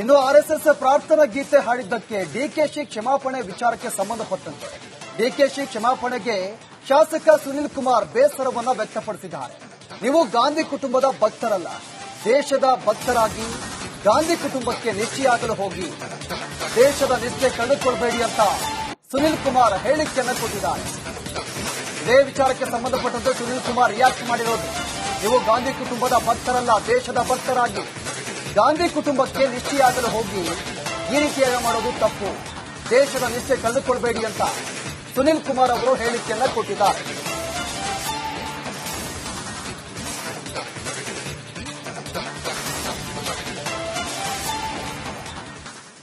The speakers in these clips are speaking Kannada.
ಇನ್ನು ಆರ್ಎಸ್ಎಸ್ ಪ್ರಾರ್ಥನಾ ಗೀತೆ ಹಾಡಿದ್ದಕ್ಕೆ ಡಿಕೆಶಿ ಕ್ಷಮಾಪಣೆ ವಿಚಾರಕ್ಕೆ ಸಂಬಂಧಪಟ್ಟಂತೆ. ಡಿಕೆಶಿ ಕ್ಷಮಾಪಣೆಗೆ ಶಾಸಕ ಸುನಿಲ್ ಕುಮಾರ್ ಬೇಸರವನ್ನ ವ್ಯಕ್ತಪಡಿಸಿದ್ದಾರೆ. ನೀವು ಗಾಂಧಿ ಕುಟುಂಬದ ಭಕ್ತರಲ್ಲ. ದೇಶದ ಭಕ್ತರಾಗಿ ಗಾಂಧಿ ಕುಟುಂಬಕ್ಕೆ ನಿಶ್ಚಯಾಗಲು ಹೋಗಿ. ದೇಶದ ನಿಷ್ಠೆ ಕಳೆದುಕೊಳ್ಬೇಡಿ ಅಂತ ಸುನಿಲ್ ಕುಮಾರ್ ಹೇಳಿಕೆಯನ್ನು ಕೊಟ್ಟಿದ್ದಾರೆ. ಇದೇ ವಿಚಾರಕ್ಕೆ ಸಂಬಂಧಪಟ್ಟಂತೆ ಸುನಿಲ್ ಕುಮಾರ್ ರಿಯಾಕ್ಟ್ ಮಾಡಿರೋದು. ನೀವು ಗಾಂಧಿ ಕುಟುಂಬದ ಭಕ್ತರಲ್ಲ, ದೇಶದ ಭಕ್ತರಾಗಿ. ಗಾಂಧಿ ಕುಟುಂಬಕ್ಕೆ ನಿಷ್ಠೆಯಾಗಲು ಹೋಗಿ ಈ ರೀತಿಯಾಗಿ ಮಾಡೋದು ತಪ್ಪು. ದೇಶದ ನಿಷ್ಠೆ ಕಳೆದುಕೊಳ್ಬೇಡಿ ಅಂತ ಸುನಿಲ್ ಕುಮಾರ್ ಅವರು ಹೇಳಿಕೆಯನ್ನ ಕೊಟ್ಟಿದ್ದಾರೆ.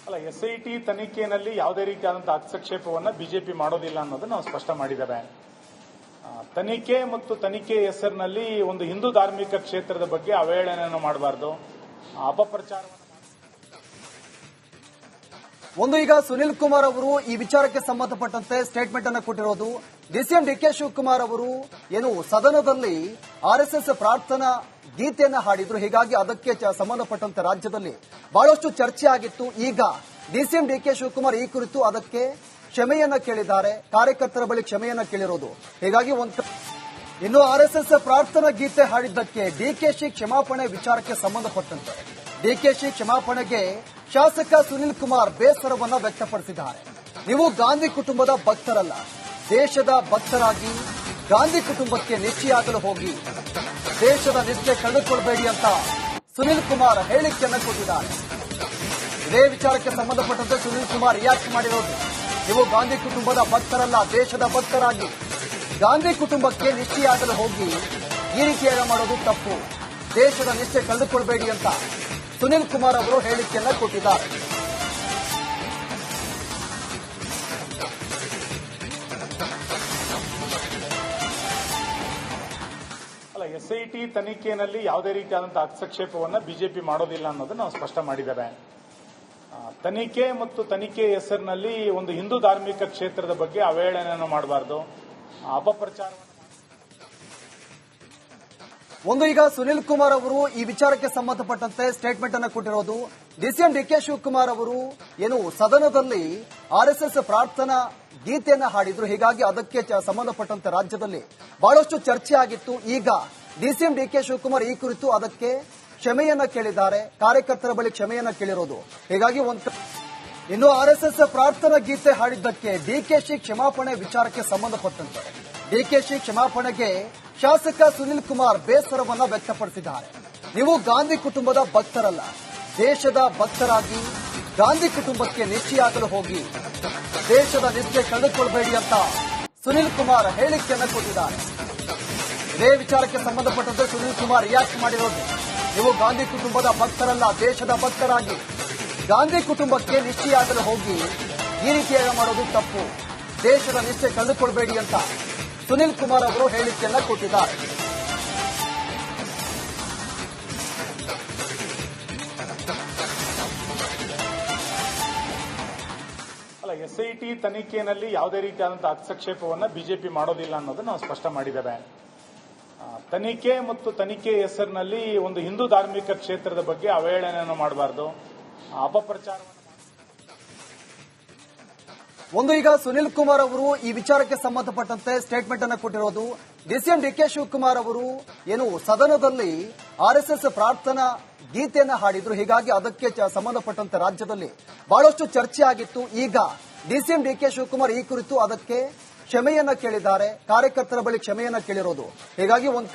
ಅಲ್ಲ ಎಸ್ ಐ ಟಿ ತನಿಖೆಯಲ್ಲಿ ಯಾವುದೇ ರೀತಿಯಾದಂತಹ ಹಸ್ತಕ್ಷೇಪವನ್ನು ಬಿಜೆಪಿ ಮಾಡೋದಿಲ್ಲ ಅನ್ನೋದನ್ನು ನಾವು ಸ್ಪಷ್ಟ ಮಾಡಿದ್ದೇವೆ ತನಿಖೆ ಮತ್ತು ತನಿಖೆ ಹೆಸರಿನಲ್ಲಿ ಒಂದು ಹಿಂದೂ ಧಾರ್ಮಿಕ ಕ್ಷೇತ್ರದ ಬಗ್ಗೆ ಅವಹೇಳನೆಯನ್ನು ಮಾಡಬಾರ್ದು. ಅಪಪ್ರಚಾರವನ್ನು ಒಂದು ಈಗ ಸುನಿಲ್ ಕುಮಾರ್ ಅವರು ಈ ವಿಚಾರಕ್ಕೆ ಸಂಬಂಧಪಟ್ಟಂತೆ ಸ್ಟೇಟ್ಮೆಂಟ್ ಅನ್ನು ಕೊಟ್ಟಿರೋದು. ಡಿಸಿಎಂ ಡಿ ಕೆ ಶಿವಕುಮಾರ್ ಅವರು ಏನು ಸದನದಲ್ಲಿ ಆರ್ಎಸ್ಎಸ್ ಪ್ರಾರ್ಥನಾ ಗೀತೆಯನ್ನು ಹಾಡಿದ್ರು. ಹೀಗಾಗಿ ಅದಕ್ಕೆ ಸಂಬಂಧಪಟ್ಟಂತೆ ರಾಜ್ಯದಲ್ಲಿ ಬಹಳಷ್ಟು ಚರ್ಚೆ ಆಗಿತ್ತು. ಈಗ ಡಿಸಿಎಂ ಡಿ ಕೆ ಶಿವಕುಮಾರ್ ಈ ಕುರಿತು ಅದಕ್ಕೆ ಕ್ಷಮೆಯನ್ನ ಕೇಳಿದ್ದಾರೆ. ಕಾರ್ಯಕರ್ತರ ಬಳಿ ಕ್ಷಮೆಯನ್ನ ಕೇಳಿರೋದು. ಹೀಗಾಗಿ ಒಂದು ಇನ್ನು ಆರ್ಎಸ್ಎಸ್ ಪ್ರಾರ್ಥನಾ ಗೀತೆ ಹಾಡಿದ್ದಕ್ಕೆ ಡಿಕೆಶಿ ಕ್ಷಮಾಪಣೆ ವಿಚಾರಕ್ಕೆ ಸಂಬಂಧಪಟ್ಟಂತೆ ಡಿಕೆಶಿ ಕ್ಷಮಾಪಣೆಗೆ ಶಾಸಕ ಸುನಿಲ್ ಕುಮಾರ್ ಬೇಸರವನ್ನ ವ್ಯಕ್ತಪಡಿಸಿದ್ದಾರೆ. ನೀವು ಗಾಂಧಿ ಕುಟುಂಬದ ಭಕ್ತರಲ್ಲ, ದೇಶದ ಭಕ್ತರಾಗಿ ಗಾಂಧಿ ಕುಟುಂಬಕ್ಕೆ ನಿಶ್ಚಯಾಗಲು ಹೋಗಿ, ದೇಶದ ನಿಷ್ಠೆ ಕಳೆದುಕೊಳ್ಬೇಡಿ ಅಂತ ಸುನಿಲ್ ಕುಮಾರ್ ಹೇಳಿಕೆಯನ್ನು ಕೊಟ್ಟಿದ್ದಾರೆ. ಇದೇ ವಿಚಾರಕ್ಕೆ ಸಂಬಂಧಪಟ್ಟಂತೆ ಸುನಿಲ್ ಕುಮಾರ್ ರಿಯಾಕ್ಟ್ ಮಾಡಿರೋದು, ನೀವು ಗಾಂಧಿ ಕುಟುಂಬದ ಭಕ್ತರಲ್ಲ, ದೇಶದ ಭಕ್ತರಾಗಿ ಗಾಂಧಿ ಕುಟುಂಬಕ್ಕೆ ನಿಶ್ಚಯಾಗಲು ಹೋಗಿ ಈ ರೀತಿಯಾಗಿ ಮಾಡೋದು ತಪ್ಪು. ದೇಶದ ನಿಷ್ಠೆ ಕಳೆದುಕೊಳ್ಬೇಡಿ ಅಂತ ಸುನಿಲ್ ಕುಮಾರ್ ಅವರು ಹೇಳಿಕೆಯನ್ನ ಕೊಟ್ಟಿದ್ದಾರೆ. ಅಲ್ಲ ಎಸ್ ಐ ಟಿ ತನಿಖೆಯಲ್ಲಿ ಯಾವುದೇ ರೀತಿಯಾದಂತಹ ಹಸ್ತಕ್ಷೇಪವನ್ನ ಬಿಜೆಪಿ ಮಾಡೋದಿಲ್ಲ ಅನ್ನೋದನ್ನ ನಾವು ಸ್ಪಷ್ಟ ಮಾಡಿದ್ದೇವೆ. ತನಿಖೆ ಮತ್ತು ತನಿಖೆ ಹೆಸರಿನಲ್ಲಿ ಒಂದು ಹಿಂದೂ ಧಾರ್ಮಿಕ ಕ್ಷೇತ್ರದ ಬಗ್ಗೆ ಅವಹೇಳನೆಯನ್ನು ಮಾಡಬಾರ್ದು. ಅಪಪ್ರಚಾರವನ್ನು ಒಂದು ಈಗ ಸುನಿಲ್ ಕುಮಾರ್ ಅವರು ಈ ವಿಚಾರಕ್ಕೆ ಸಂಬಂಧಪಟ್ಟಂತೆ ಸ್ಟೇಟ್ಮೆಂಟ್ ಅನ್ನು ಕೊಟ್ಟಿರೋದು. ಡಿಸಿಎಂ ಡಿ ಕೆ ಶಿವಕುಮಾರ್ ಅವರು ಏನು ಸದನದಲ್ಲಿ ಆರ್ಎಸ್ಎಸ್ ಪ್ರಾರ್ಥನಾ ಗೀತೆಯನ್ನ ಹಾಡಿದ್ರು. ಹೀಗಾಗಿ ಅದಕ್ಕೆ ಸಂಬಂಧಪಟ್ಟಂತೆ ರಾಜ್ಯದಲ್ಲಿ ಬಹಳಷ್ಟು ಚರ್ಚೆ ಆಗಿತ್ತು. ಈಗ ಡಿಸಿಎಂ ಡಿ ಕೆ ಶಿವಕುಮಾರ್ ಈ ಕುರಿತು ಅದಕ್ಕೆ ಕ್ಷಮೆಯನ್ನ ಕೇಳಿದ್ದಾರೆ. ಕಾರ್ಯಕರ್ತರ ಬಳಿ ಕ್ಷಮೆಯನ್ನ ಕೇಳಿರೋದು. ಹೀಗಾಗಿ ಒಂದು ಇನ್ನು ಆರ್ಎಸ್ಎಸ್ ಪ್ರಾರ್ಥನಾ ಗೀತೆ ಹಾಡಿದ್ದಕ್ಕೆ ಡಿಕೆಶಿ ಕ್ಷಮಾಪಣೆ ವಿಚಾರಕ್ಕೆ ಸಂಬಂಧಪಟ್ಟಂತೆ. ಡಿಕೆಶಿ ಕ್ಷಮಾಪಣೆಗೆ ಶಾಸಕ ಸುನಿಲ್ ಕುಮಾರ್ ಬೇಸರವನ್ನ ವ್ಯಕ್ತಪಡಿಸಿದ್ದಾರೆ. ನೀವು ಗಾಂಧಿ ಕುಟುಂಬದ ಭಕ್ತರಲ್ಲ. ದೇಶದ ಭಕ್ತರಾಗಿ ಗಾಂಧಿ ಕುಟುಂಬಕ್ಕೆ ನಿಶ್ಚಯಾಗಲು ಹೋಗಿ. ದೇಶದ ನಿಷ್ಠೆ ಕಳೆದುಕೊಳ್ಬೇಡಿ ಅಂತ ಸುನಿಲ್ ಕುಮಾರ್ ಹೇಳಿಕೆಯನ್ನ ಕೊಟ್ಟಿದ್ದಾರೆ. ಇದೇ ವಿಚಾರಕ್ಕೆ ಸಂಬಂಧಪಟ್ಟಂತೆ ಸುನಿಲ್ ಕುಮಾರ್ ರಿಯಾಕ್ಟ್ ಮಾಡಿರೋದು. ನೀವು ಗಾಂಧಿ ಕುಟುಂಬದ ಭಕ್ತರಲ್ಲ, ದೇಶದ ಭಕ್ತರಾಗಿ ಗಾಂಧಿ ಕುಟುಂಬಕ್ಕೆ ನಿಶ್ಚಯಾಗಲು ಹೋಗಿ ಈ ರೀತಿಯಾಗಿ ಮಾಡೋದು ತಪ್ಪು. ದೇಶದ ನಿಷ್ಠೆ ಕಳೆದುಕೊಳ್ಬೇಡಿ ಅಂತ ಸುನಿಲ್ ಕುಮಾರ್ ಅವರು ಹೇಳಿಕೆಯನ್ನ ಕೊಟ್ಟಿದ್ದಾರೆ. ಎಸ್ ಐ ಟಿ ತನಿಖೆಯಲ್ಲಿ ಯಾವುದೇ ರೀತಿಯಾದಂತಹ ಹಸ್ತಕ್ಷೇಪವನ್ನು ಬಿಜೆಪಿ ಮಾಡೋದಿಲ್ಲ ಅನ್ನೋದನ್ನ ನಾವು ಸ್ಪಷ್ಟ ಮಾಡಿದ್ದೇವೆ. ತನಿಖೆ ಮತ್ತು ತನಿಖೆ ಹೆಸರಿನಲ್ಲಿ ಒಂದು ಹಿಂದೂ ಧಾರ್ಮಿಕ ಕ್ಷೇತ್ರದ ಬಗ್ಗೆ ಅವಹೇಳನೆಯನ್ನು ಮಾಡಬಾರ್ದು. ಒಂದು ಈಗ ಸುನಿಲ್ ಕುಮಾರ್ ಅವರು ಈ ವಿಚಾರಕ್ಕೆ ಸಂಬಂಧಪಟ್ಟಂತೆ ಸ್ಟೇಟ್ಮೆಂಟ್ ಅನ್ನು ಕೊಟ್ಟಿರೋದು. ಡಿಸಿಎಂ ಡಿ ಕೆ ಶಿವಕುಮಾರ್ ಅವರು ಏನು ಸದನದಲ್ಲಿ ಆರ್ಎಸ್ಎಸ್ ಪ್ರಾರ್ಥನಾ ಗೀತೆಯನ್ನು ಹಾಡಿದ್ರು. ಹೀಗಾಗಿ ಅದಕ್ಕೆ ಸಂಬಂಧಪಟ್ಟಂತೆ ರಾಜ್ಯದಲ್ಲಿ ಬಹಳಷ್ಟು ಚರ್ಚೆ ಆಗಿತ್ತು. ಈಗ ಡಿಸಿಎಂ ಡಿ ಕೆ ಶಿವಕುಮಾರ್ ಈ ಕುರಿತು ಅದಕ್ಕೆ ಕ್ಷಮೆಯನ್ನ ಕೇಳಿದ್ದಾರೆ. ಕಾರ್ಯಕರ್ತರ ಬಳಿ ಕ್ಷಮೆಯನ್ನ ಕೇಳಿರೋದು. ಹೀಗಾಗಿ ಒಂದು